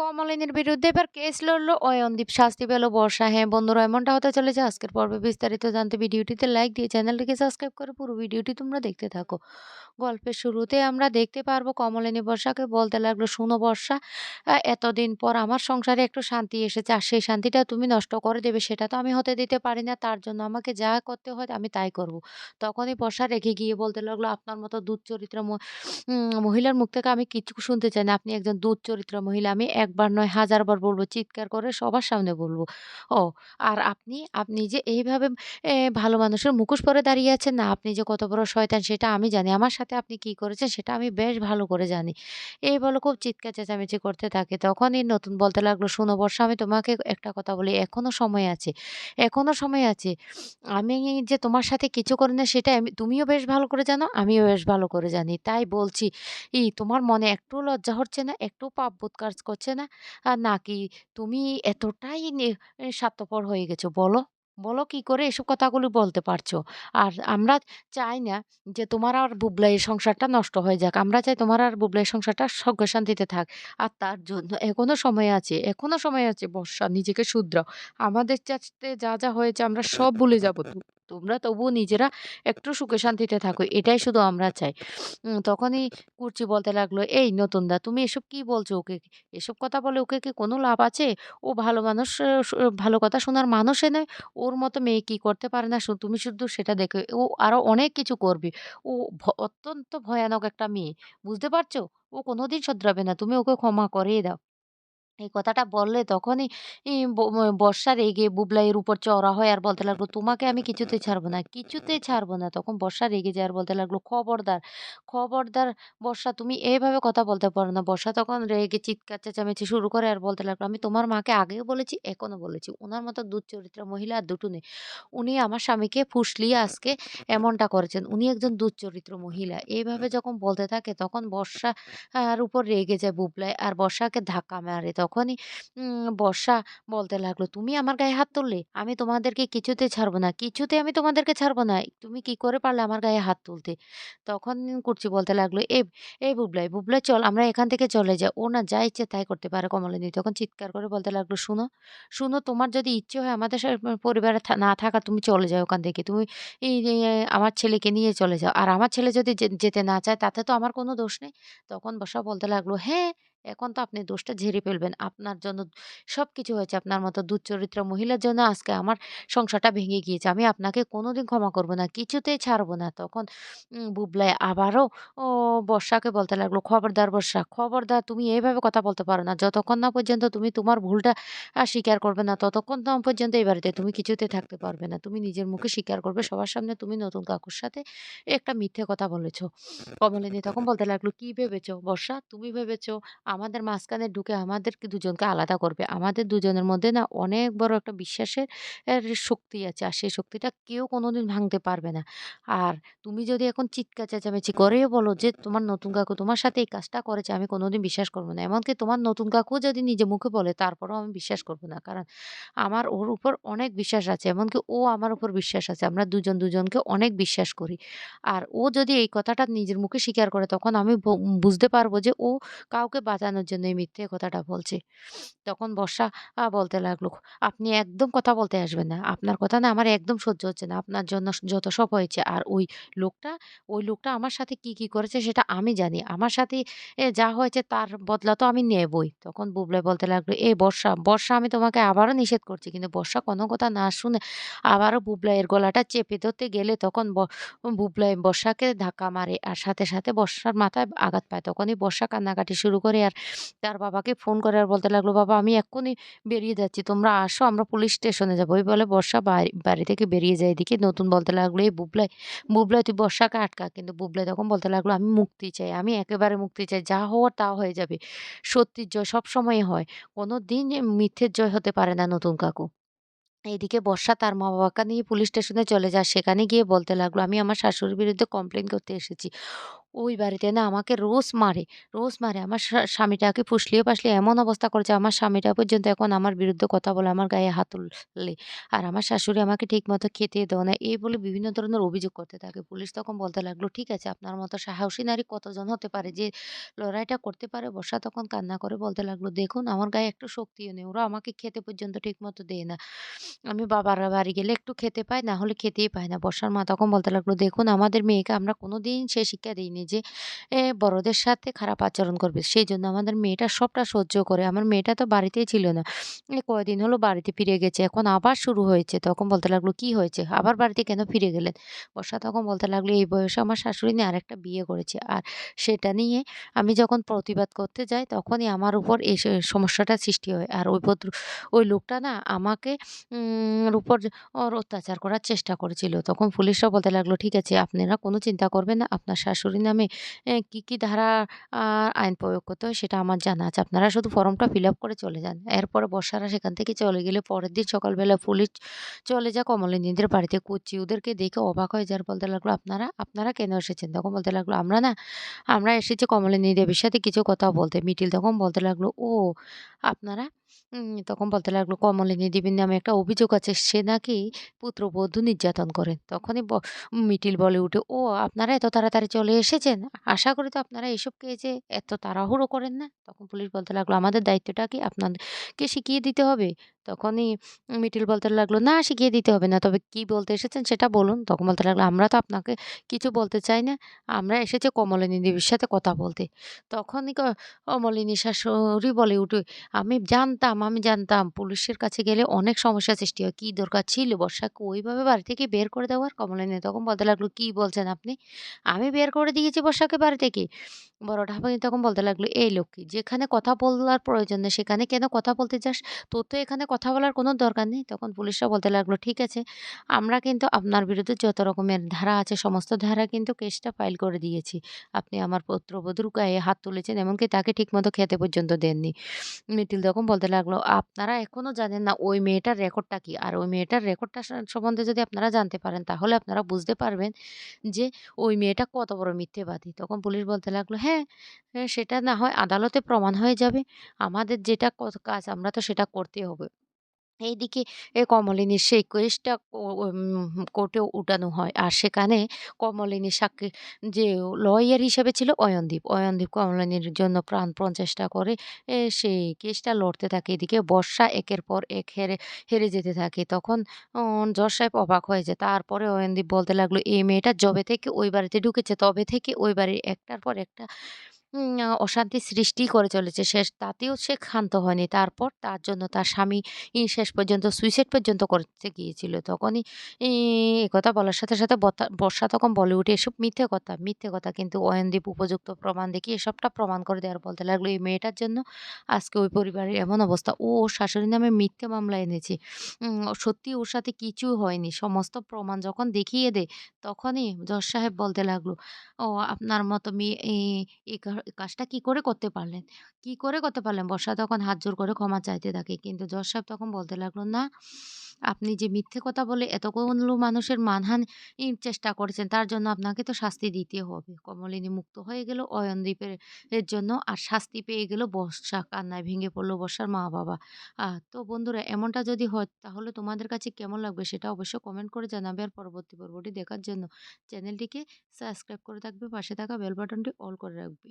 কমলিনীর বিরুদ্ধে এবার কেস লড়লো অয়নদীপ। শাস্তি পেল বর্ষা। হ্যাঁ বন্ধুরা, এমনটা হতে চলেছে আজকের পর্বে। বিস্তারিত জানতে ভিডিওটিতে লাইক দিয়ে চ্যানেলটিকে সাবস্ক্রাইব করে পুরো ভিডিওটি তোমরা দেখতে থাকো। গল্পের শুরুতে আমরা দেখতে পারব কমলিনী বর্ষাকে বলতে লাগল, শুনো বর্ষা এতদিন পর আমার সংসারে একটু শান্তি এসেছে, আর সেই শান্তিটা তুমি নষ্ট করে দেবে, সেটা তো আমি হতে দিতে পারি না, তার জন্য আমাকে যা করতে হয় আমি তাই করব। তখনই বর্ষা রেখে গিয়ে বলতে লাগল, আপনার মতো দুধ চরিত্র মহিলার মুখ থেকে আমি কিছু শুনতে চাই না, আপনি একজন দুধ চরিত্র মহিলা, আমি একবার নয়, হাজারবার বলব, চিৎকার করে সবার সামনে বলব। ও, আর আপনি আপনি যে এইভাবে ভালো মানুষের মুখোশ পরে দাঁড়িয়ে আছেন না, আপনি যে কত বড় শয়তান সেটা আমি জানি। আমার সাথে আপনি কি করেছেন সেটা আমি বেশ ভালো করে জানি। এই বলে খুব চিৎকার চেঁচামেচি করতে থাকে। তখনই নতুন বলতে লাগল, শোনো বর্ষা, আমি তোমাকে একটা কথা বলি, এখনও সময় আছে, এখনও সময় আছে। আমি যে তোমার সাথে কিছু করি না সেটা তুমিও বেশ ভালো করে জানো, আমিও বেশ ভালো করে জানি। তাই বলছি, ই, তোমার মনে একটু লজ্জা হচ্ছে না? একটু পাপ বোধ কাজ করছে না? আর নাকি তুমি এতটাই নে- স্বার্থপর হয়ে গেছো, বলো। বলো কি করে এসব কথাগুলো বলতে পারছ? আর আমরা চাই না যে তোমার আর বুবলাইয়ের সংসারটা নষ্ট হয়ে যাক। আমরা চাই তোমার আর বুবলাইয়ের সংসারটা সুখে শান্তিতে থাক। আর তার জন্য এখনও সময় আছে, এখনও সময় আছে, বর্ষা, নিজেকে শুধরাও। আমাদের যা যা হয়েছে আমরা সব ভুলে যাব তো- তোমরা তবুও নিজেরা একটু সুখে শান্তিতে থাকো, এটাই শুধু আমরা চাই। তখনই কুর্চি বলতে লাগল, এই নতুনদা, তুমি এসব কি বলছো ওকে? এসব কথা বলে ওকে কি কোনো লাভ আছে? ও ভালো মানুষ ভালো কথা শোনার মানুষে নয়। ওর মতো মেয়ে কি করতে পারে না? তুমি শুধু সেটা দেখো, ও আরও অনেক কিছু করবে। ও অত্যন্ত ভয়ানক একটা মেয়ে, বুঝতে পারছ? ও কোনোদিন শুধরাবে না, তুমি ওকে ক্ষমা করেই দাও। এই কথাটা বললে তখনই ই বর্ষা রেগে বুবলাইয়ের উপর চড়া হয় আর বলতে লাগল, "তোমাকে আমি কিছুতেই ছাড়বো না, কিছুতেই ছাড়বো না।" তখন বর্ষা রেগে যায় আর বলতে লাগল, "খবরদার, খবরদার বর্ষা তুমি এইভাবে কথা বলতে পারো না।" বর্ষা তখন রেগে চিৎকার চেঁচামেচি শুরু করে আর বলতে লাগল, "আমি তোমার মাকে আগেও বলেছি, এখনও বলেছি। ওনার মতো দুশ্চরিত্রা মহিলা আর দুটো নেই। উনি আমার স্বামীকে ফুসলিয়ে আজকে এমনটা করেছেন। উনি একজন দুশ্চরিত্র মহিলা।" এইভাবে যখন বলতে থাকে তখন বর্ষা আর উপর রেগে যায় বুবলাই আর বর্ষাকে ধাক্কা মারে। তখনই বর্ষা বলতে লাগল, "তুমি আমার গায়ে হাত তুললে? আমি তোমাদেরকে কিছুতে ছাড়বো না। কিছুতে আমি তোমাদেরকে ছাড়বো না। তুমি কি করে পারলে আমার গায়ে হাত তুলতে?" তখন কুর্চি বলতে লাগল, এ এই বুবলাই, বুবলাই চল আমরা এখান থেকে চলে যাই। ও না যা ইচ্ছে তাই করতে পারে কমলিনী।" তখন চিৎকার করে বলতে লাগল, "শুনো, শুনো তোমার যদি ইচ্ছে হয় আমাদের পরিবারে না থাকা তুমি চলে যাও ওখান থেকে। তুমি আমার ছেলেকে নিয়ে চলে যাও। আর আমার ছেলে যদি যেতে না চায় তাতে তো আমার কোনো দোষ নেই।" তখন বর্ষা বলতে লাগল, "হ্যাঁ, এখন তো আপনি দোষটা ঝেড়ে ফেলবেন। আপনার জন্য সবকিছু হয়েছে। আপনার মতো দুশ্চরিত্র মহিলার জন্য আজকে আমার সংসারটা ভেঙে গিয়েছে। আমি আপনাকে কোনোদিন ক্ষমা করব না। কিছুতেই ছাড়ব না।" তখন উম বুবলাই আবারও ও বর্ষাকে বলতে লাগল, "খবরদার বর্ষা, খবরদার তুমি এভাবে কথা বলতে পারো না। যতক্ষণ না পর্যন্ত তুমি তোমার ভুলটা স্বীকার করবে না, ততক্ষণ না পর্যন্ত এই বাড়িতে তুমি কিছুতে থাকতে পারবে না। তুমি নিজের মুখে স্বীকার করবে সবার সামনে তুমি নতুন কাকুর সাথে একটা মিথ্যে কথা বলেছ।" কমলিনী তখন বলতে লাগল, "কি ভেবেছো বর্ষা? তুমি ভেবেছো আমাদের মাঝখানে ঢুকে আমাদেরকে দুজনকে আলাদা করবে। আমাদের দুজনের মধ্যে না অনেক বড় একটা বিশ্বাসের শক্তি আছে। আর সেই শক্তিটা কেউ কোনোদিন ভাঙতে পারবে না। আর তুমি যদি এখন চিৎকার চেঁচামেচি করেও বলো যে তোমার নতুন কাকু তোমার সাথে এই কাজটা করেছে, আমি কোনোদিন বিশ্বাস করব না। এমনকি তোমার নতুন কাকু যদি নিজে মুখে বলে তারপরেও আমি বিশ্বাস করব না। কারণ আমার ওর উপর অনেক বিশ্বাস আছে। এমনকি ও আমার উপর বিশ্বাস আছে। আমরা দুজন দুজনকে অনেক বিশ্বাস করি। আর ও যদি এই কথাটা নিজের মুখে স্বীকার করে তখন আমি বুঝতে পারব যে ও কাউকে বাঁচানোর জন্য এই মিথ্যে কথাটা বলছে। তখন বর্ষা বলতে লাগল, "আপনি একদম কথা বলতে আসবেন না। আপনার কথা না আমার একদম সহ্য হচ্ছে না। আপনার জন্য যত সব হয়েছে। আর ওই লোকটা, ওই লোকটা আমার সাথে কি, কি করেছে সেটা আমি জানি। আমার সাথে যা হয়েছে তার বদলা তো আমি নেবই।" তখন বুবলাই বলতে লাগল, "এ বর্ষা, বর্ষা আমি তোমাকে আবারও নিষেধ করছি।" কিন্তু বর্ষা কোনো কথা না শুনে আবারও বুবলাইয়ের গলাটা চেপে ধরতে গেলে তখন বুবলাই বর্ষাকে ধাক্কা মারে। আর সাথে, সাথে বর্ষার মাথায় আঘাত পায়। তখনই বর্ষা কান্নাকাটি শুরু করে তার বাবাকে ফোন করে আর বলতে লাগল, "বাবা আমি এক্ষুনি বেরিয়ে যাচ্ছি। তোমরা আসো আমরা পুলিশ স্টেশনে যাব।" ওই বলে বর্ষা বাড়ি থেকে বেরিয়ে যায়। এদিকে নতুন বলতে লাগল, "এই বুবলাই, বুবলাই তুই বর্ষাকে আটকা।" কিন্তু বুবলাই তখন বলতে লাগল, "আমি মুক্তি চাই। আমি একেবারে মুক্তি চাই। যা হওয়ার তা হয়ে যাবে। সত্যির জয় সবসময়ই হয়। কোনো দিন মিথ্যের জয় হতে পারে না নতুন কাকু।" এদিকে বর্ষা তার মা-বাবাকে নিয়ে পুলিশ স্টেশনে চলে যায়। সেখানে গিয়ে বলতে লাগল, "আমি আমার শাশুড়ির বিরুদ্ধে কমপ্লেন করতে এসেছি। ওই বাড়িতে না আমাকে রোজ মারে, রোজ মারে। আমার স্বা স্বামীটাকে ফুসলিয়ে-ফাসলিয়ে এমন অবস্থা করেছে আমার স্বামীটা পর্যন্ত এখন আমার বিরুদ্ধে কথা বলে, আমার গায়ে হাত তুললে। আর আমার শাশুড়ি আমাকে ঠিকমতো খেতে দেয় না। এই বলে বিভিন্ন ধরনের অভিযোগ করতে থাকে। পুলিশ তখন বলতে লাগল, "ঠিক আছে আপনার মতো সাহসী নারী কতজন হতে পারে যে লড়াইটা করতে পারে?" বর্ষা তখন কান্না করে বলতে লাগল, "দেখুন আমার গায়ে একটু শক্তিও নেই। ওরা আমাকে খেতে পর্যন্ত ঠিকমতো দেয় না। আমি বাবার বাড়ি গেলে একটু খেতে পাই, না হলে খেতেই পায় না।" বর্ষার মা তখন বলতে লাগল, "দেখুন আমাদের মেয়েকে আমরা কোনো কোনোদিন সে শিক্ষা দেইনি যে বড়দের সাথে খারাপ আচরণ করবে। সেই জন্য আমাদের মেয়েটা সবটা সহ্য করে। আমার মেয়েটা তো বাড়িতেই ছিল না। এই কয়দিন হলো বাড়িতে ফিরে গেছে। এখন আবার শুরু হয়েছে।" তখন বলতে লাগল, "কি হয়েছে? আবার বাড়িতে কেন ফিরে গেলেন?" বর্ষা তখন বলতে লাগল, "এই বয়সে আমার শাশুড়ি নিয়ে আরেকটা বিয়ে করেছে। আর সেটা নিয়ে আমি যখন প্রতিবাদ করতে যাই তখনই আমার উপর এই সমস্যাটা সৃষ্টি হয়। আর ওই ভদ্র ওই লোকটা না আমাকে উপর ওর অত্যাচার করার চেষ্টা করেছিল। তখন পুলিশরা বলতে লাগল, "ঠিক আছে আপনারা কোনো চিন্তা করবেন না। আপনার শাশুড়ির নামে কি, কি ধারা আইন প্রয়োগ করতে হয় সেটা আমার জানা আছে। আপনারা শুধু ফর্মটা ফিল আপ করে চলে যান।" এরপরে বর্ষারা সেখান থেকে চলে গেলে পরের দিন সকালবেলা পুলিশ চলে যা কমলিনীদের বাড়িতে কুচ্ছি ওদেরকে দেখে অবাক হয়ে যাওয়ার বলতে লাগল, "আপনারা, আপনারা কেন এসেছেন?" তখন বলতে লাগল, "আমরা না, আমরা এসেছি কমলিনী দেবীর সাথে কিছু কথা বলতে।" মিটিল তখন বলতে লাগল, "ও আপনারা?" তখন বলতে লাগল, "কমলিনী দেবীর নামে একটা অভিযোগ আছে। সে নাকি পুত্রবধূ নির্যাতন করেন তখনই মিটিল বলে উঠে, "ও আপনারা এত তাড়াতাড়ি চলে এসেছেন? আশা করি তো আপনারা এসব যে এত তাড়াহুড়ো করেন না?" তখন পুলিশ বলতে লাগল, "আমাদের দায়িত্বটা কি আপনাদেরকে শিখিয়ে দিতে হবে?" তখনই মিটিল বলতে লাগল, "না শিখিয়ে দিতে হবে না। তবে কি বলতে এসেছেন সেটা বলুন।" তখন বলতে লাগল, "আমরা তো আপনাকে কিছু বলতে চাই না। আমরা এসেছি কমলিনী দেবীর সাথে কথা বলতে।" তখনই ক কমলিনীর শাশুড়ি বলে উঠে, "আমি জানতাম, আমি জানতাম পুলিশের কাছে গেলে অনেক সমস্যার সৃষ্টি হয়। কী দরকার ছিল বর্ষাকে ওইভাবে বাড়ি থেকে বের করে দেওয়ার?" কমলিনী তখন বলতে লাগল, "কি বলছেন আপনি? আমি বের করে দিয়েছি বর্ষাকে বাড়ি থেকে?" বড় ঠাকুরানী তখন বলতে লাগল, "এই লক্ষ্মী যেখানে কথা বলার প্রয়োজন নেই সেখানে কেন কথা বলতে যাস? তোর তো এখানে কথা বলার কোনো দরকার নেই।" তখন পুলিশরা বলতে লাগল, "ঠিক আছে, আমরা কিন্তু আপনার বিরুদ্ধে যত রকমের ধারা আছে সমস্ত ধারা কিন্তু কেসটা ফাইল করে দিয়েছি। আপনি আমার পুত্রবধূর গায়ে হাত তুলেছেন এমনকি তাকে ঠিকমতো খেতে পর্যন্ত দেননি।" মিটিল তখন বলতে লাগল, "আপনারা এখনও জানেন না ওই মেয়েটার রেকর্ডটা কি? আর ওই মেয়েটার রেকর্ডটা সম্বন্ধে যদি আপনারা জানতে পারেন তাহলে আপনারা বুঝতে পারবেন যে ওই মেয়েটা কত বড় মিথ্যেবাদী।" তখন পুলিশ বলতে লাগল, "হ্যাঁ, হ্যাঁ সেটা না হয় আদালতে প্রমাণ হয়ে যাবে। আমাদের যেটা কাজ আমরা তো সেটা করতেই হবে।" এইদিকে এ কমলিনীর সেই কেসটা কোর্টে উঠানো হয়। আর সেখানে কমলিনীর সাক্ষী যে লয়ার হিসেবে ছিল অয়নদীপ। অয়নদীপ কমলিনীর জন্য প্রাণপণ চেষ্টা করে সেই কেসটা লড়তে থাকে। এদিকে বর্ষা একের পর এক হেরে হেরে যেতে থাকে। তখন জজ সাহেব অবাক হয়ে যায়। তারপরে অয়নদীপ বলতে লাগল, "এই মেয়েটা যবে থেকে ওই বাড়িতে ঢুকেছে তবে থেকে ওই বাড়ির একটার পর একটা অশান্তি সৃষ্টি করে চলেছে। শেষ তাতেও সে ক্ষান্ত হয়নি। তারপর তার জন্য তার স্বামী শেষ পর্যন্ত সুইসাইড পর্যন্ত করতে গিয়েছিল। তখনই ই একথা বলার সাথে, সাথে বর্ষা তখন বলিউডে "এসব মিথ্যে কথা, মিথ্যে কথা।" কিন্তু অয়নদীপ উপযুক্ত প্রমাণ দেখিয়ে সবটা প্রমাণ করে দেওয়ার বলতে লাগল, "এই মেয়েটার জন্য আজকে ওই পরিবারের এমন অবস্থা। ও ওর শাশুড়ির নামে মিথ্যে মামলা এনেছে। সত্যি ওর সাথে কিছুই হয়নি। সমস্ত প্রমাণ যখন দেখিয়ে দেয় তখনই জজ সাহেব বলতে লাগল, "ও আপনার মতো মেয়ে এ কাজটা কি করে করতে পারলেন? কি করে করতে পারলেন?" বর্ষা তখন হাত জোর করে ক্ষমা চাইতে থাকে। কিন্তু জজ সাহেব তখন বলতে লাগল, "না, আপনি যে মিথ্যে কথা বলে এতগুলো মানুষের মানহানির চেষ্টা করেছেন তার জন্য আপনাকে তো শাস্তি দিতে হবে।" কমলিনী মুক্ত হয়ে গেল অয়নদীপের এর জন্য। আর শাস্তি পেয়ে গেল বর্ষা। কান্নায় ভেঙে পড়ল বর্ষার মা-বাবা। আ তো বন্ধুরা এমনটা যদি হয় তাহলে তোমাদের কাছে কেমন লাগবে সেটা অবশ্যই কমেন্ট করে জানাবে। আর পরবর্তী পর্বটি দেখার জন্য চ্যানেলটিকে সাবস্ক্রাইব করে থাকবে। পাশে থাকা বেল বাটনটি অল করে রাখবে।